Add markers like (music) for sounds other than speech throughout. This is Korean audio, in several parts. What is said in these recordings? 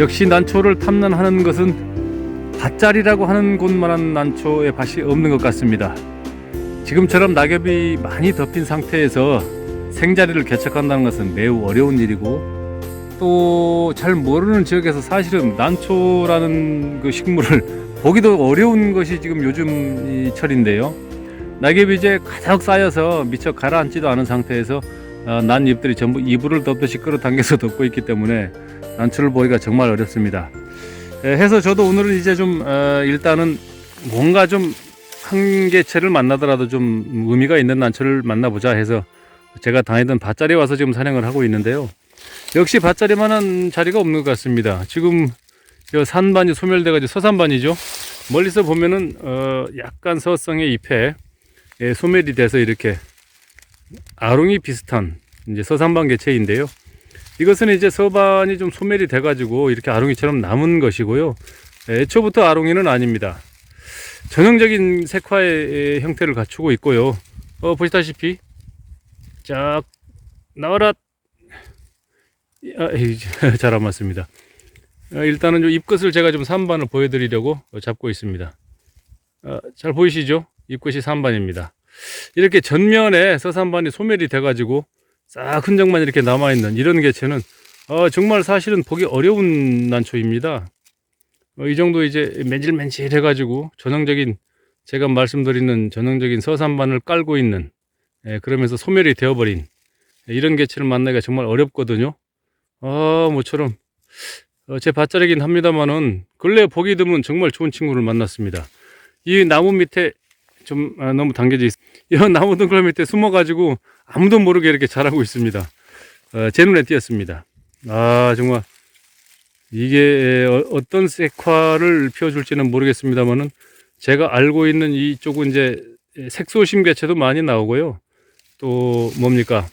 역시 난초를 탐난하는 것은 밭자리라고 하는 곳만한 난초의 밭이 없는 것 같습니다. 지금처럼 낙엽이 많이 덮인 상태에서 생자리를 개척한다는 것은 매우 어려운 일이고 또 잘 모르는 지역에서 사실은 난초라는 그 식물을 (laughs) 보기도 어려운 것이 지금 요즘 이 철인데요. 낙엽이 이제 가득 쌓여서 미처 가라앉지도 않은 상태에서 어, 난 잎들이 전부 이불을 덮듯이 끌어당겨서 (laughs) 덮고 있기 때문에 난초를 보기가 정말 어렵습니다. 에, 해서 저도 오늘은 이제 좀 어, 일단은 뭔가 좀 한 개체를 만나더라도 좀 의미가 있는 난초를 만나보자 해서 제가 다니던 밭자리에 와서 지금 사냥을 하고 있는데요. 역시 밭자리만한 자리가 없는 것 같습니다. 지금 저 산반이 소멸돼가지고 서산반이죠. 멀리서 보면은 어 약간 서성의 잎에 예, 소멸이 돼서 이렇게 아롱이 비슷한 이제 서산반 개체인데요. 이것은 이제 서반이 좀 소멸이 돼가지고 이렇게 아롱이처럼 남은 것이고요. 예, 애초부터 아롱이는 아닙니다. 전형적인 색화의 형태를 갖추고 있고요. 어, 보시다시피 쫙 나와라. 아, (laughs) 잘안 맞습니다. 어, 일단은 좀 잎끝을 제가 좀 3반을 보여드리려고 잡고 있습니다. 어, 잘 보이시죠? 잎끝이 3반입니다. 이렇게 전면에 서산반이 소멸이 돼가지고 싹 흔적만 이렇게 남아있는 이런 개체는 어, 정말 사실은 보기 어려운 난초입니다. 어, 이 정도 이제 맨질맨질 해가지고 전형적인 제가 말씀드리는 전형적인 서산반을 깔고 있는 예, 그러면서 소멸이 되어버린 예, 이런 개체를 만나기가 정말 어렵거든요. 아, 모처럼 어, 제 밭자리긴 합니다만은 근래 보기 드문 정말 좋은 친구를 만났습니다. 이 나무 밑에 좀 아, 너무 당겨져 있. 이 나무 덩굴 밑에 숨어가지고 아무도 모르게 이렇게 자라고 있습니다. 어, 제 눈에 띄었습니다. 아 정말 이게 어, 어떤 색화를 피워줄지는 모르겠습니다만은 제가 알고 있는 이쪽은 이제 색소심 개체도 많이 나오고요. 또 뭡니까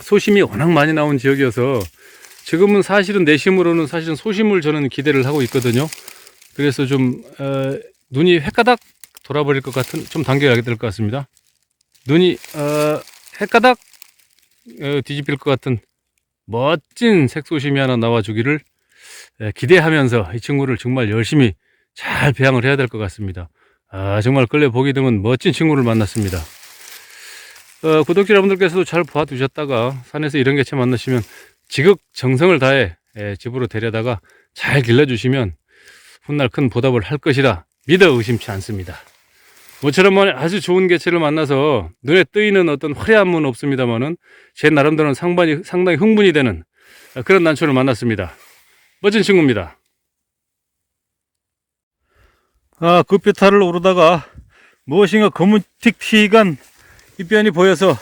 소심이 워낙 많이 나온 지역이어서 지금은 사실은 내심으로는 사실은 소심을 저는 기대를 하고 있거든요. 그래서 좀 어, 눈이 헷가닥 돌아버릴 것 같은 좀 당겨야 될 것 같습니다. 눈이 어, 헷가닥 어, 뒤집힐 것 같은 멋진 색소심이 하나 나와주기를 에, 기대하면서 이 친구를 정말 열심히 잘 배양을 해야 될 것 같습니다. 아 정말 끌려 보기 드문 멋진 친구를 만났습니다. 어, 구독자 여러분들께서도 잘 봐두셨다가 산에서 이런 개체 만나시면 지극 정성을 다해 예, 집으로 데려다가 잘 길러주시면 훗날 큰 보답을 할 것이라 믿어 의심치 않습니다. 모처럼 뭐 아주 좋은 개체를 만나서 눈에 뜨이는 어떤 화려함은 없습니다만은 제 나름대로는 상당히, 상당히 흥분이 되는 그런 난초를 만났습니다. 멋진 친구입니다. 아, 급비탈을 오르다가 무엇인가 검은 틱틱한 잎변이 보여서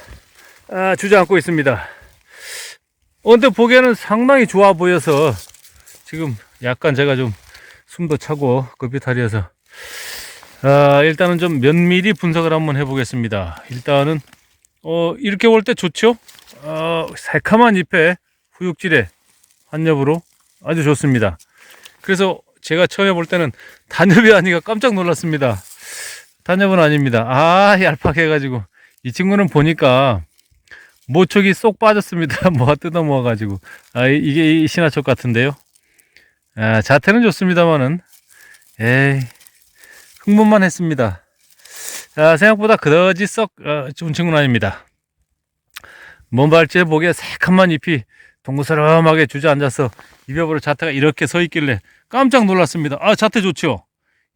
아, 주저앉고 있습니다. 언뜻 보기에는 상당히 좋아 보여서 지금 약간 제가 좀 숨도 차고 급비탈이어서 아, 일단은 좀 면밀히 분석을 한번 해보겠습니다. 일단은 어, 이렇게 볼 때 좋죠? 어, 새카만 잎에 후육질에 한엽으로 아주 좋습니다. 그래서 제가 처음에 볼 때는 단엽이 아니가 깜짝 놀랐습니다. 단엽은 아닙니다. 아, 얄팍 해가지고. 이 친구는 보니까 모촉이 쏙 빠졌습니다. (laughs) 뭐가 뜯어 모아가지고. 아, 이- 이게 이 신화촉 같은데요. 아, 자태는 좋습니다만은, 에이, 흥분만 했습니다. 아, 생각보다 그다지 썩 어, 좋은 친구는 아닙니다. 먼 발째 보기에 새카만 잎이 동그스름하게 주저앉아서 입엽으로 자태가 이렇게 서 있길래 깜짝 놀랐습니다. 아, 자태 좋죠?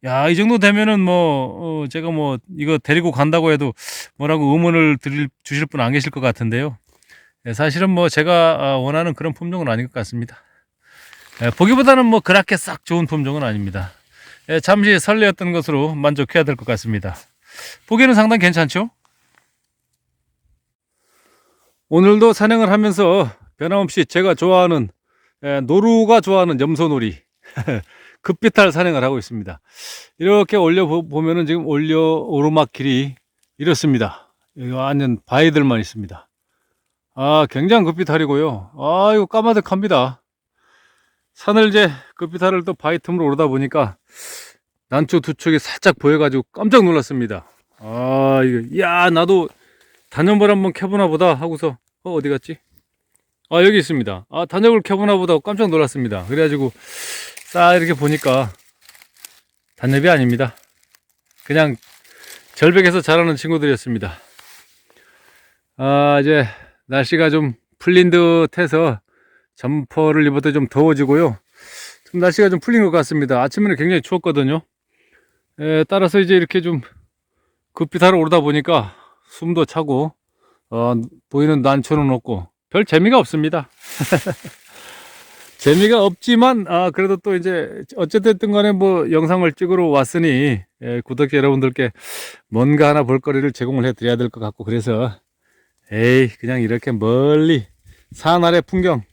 야, 이 정도 되면은 뭐, 어, 제가 뭐, 이거 데리고 간다고 해도 뭐라고 의문을 드릴, 주실 분 안 계실 것 같은데요. 예, 사실은 뭐, 제가 아, 원하는 그런 품종은 아닌 것 같습니다. 예, 보기보다는 뭐, 그렇게 싹 좋은 품종은 아닙니다. 예, 잠시 설레었던 것으로 만족해야 될 것 같습니다. 보기에는 상당히 괜찮죠? 오늘도 사냥을 하면서 변함없이 제가 좋아하는 예, 노루가 좋아하는 염소놀이 (laughs) 급비탈 사냥을 하고 있습니다. 이렇게 올려 보- 보면은 지금 올려 오르막 길이 이렇습니다. 여기 완전 바위들만 있습니다. 아, 굉장히 급비탈이고요. 아, 이거 까마득합니다. 산을 이제 급비탈을 또 바위 틈으로 오르다 보니까 난초 두 척이 살짝 보여가지고 깜짝 놀랐습니다. 아, 이거, 야, 나도 단연벌 한번 켜보나 보다 하고서, 어, 어디 갔지? 아 여기 있습니다. 아 단역을 켜보나 보다 깜짝 놀랐습니다. 그래가지고 싹 이렇게 보니까 단엽이 아닙니다. 그냥 절벽에서 자라는 친구들이었습니다. 아 이제 날씨가 좀 풀린 듯 해서 점퍼를 입어도 좀 더워지고요. 좀 날씨가 좀 풀린 것 같습니다. 아침에는 굉장히 추웠거든요. 에, 따라서 이제 이렇게 좀 달아 오르다 보니까 숨도 차고 어, 보이는 난초는 없고 별 재미가 없습니다. (laughs) 재미가 없지만 아 그래도 또 이제 어쨌든 간에 뭐 영상을 찍으러 왔으니 예, 구독자 여러분들께 뭔가 하나 볼거리를 제공을 해드려야 될 것 같고 그래서 에이 그냥 이렇게 멀리 산 아래 풍경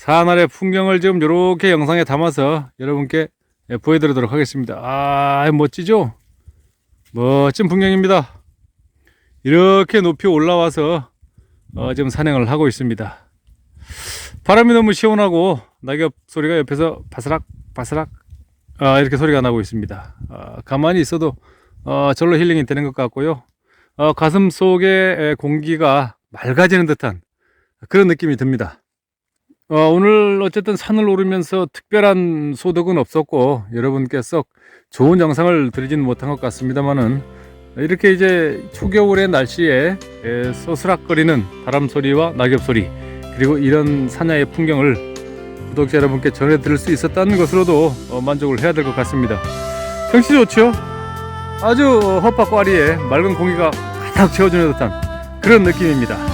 산 아래 풍경을 좀 이렇게 영상에 담아서 여러분께 예, 보여드리도록 하겠습니다. 아 멋지죠? 멋진 풍경입니다. 이렇게 높이 올라와서 어, 지금 산행을 하고 있습니다. 바람이 너무 시원하고 낙엽 소리가 옆에서 바스락 바스락 아, 이렇게 소리가 나고 있습니다. 아, 가만히 있어도 어, 절로 힐링이 되는 것 같고요. 어, 가슴 속의 에, 공기가 맑아지는 듯한 그런 느낌이 듭니다. 어, 오늘 어쨌든 산을 오르면서 특별한 소득은 없었고 여러분께 썩 좋은 영상을 드리진 못한 것 같습니다만은 이렇게 이제 초겨울의 날씨에 에, 서스락거리는 바람 소리와 낙엽 소리 그리고 이런 산야의 풍경을 구독자 여러분께 전해드릴 수 있었다는 것으로도 어, 만족을 해야 될 것 같습니다. 경치 좋죠? 아주 헛밭과리에 맑은 공기가 가득 채워주는 듯한 그런 느낌입니다.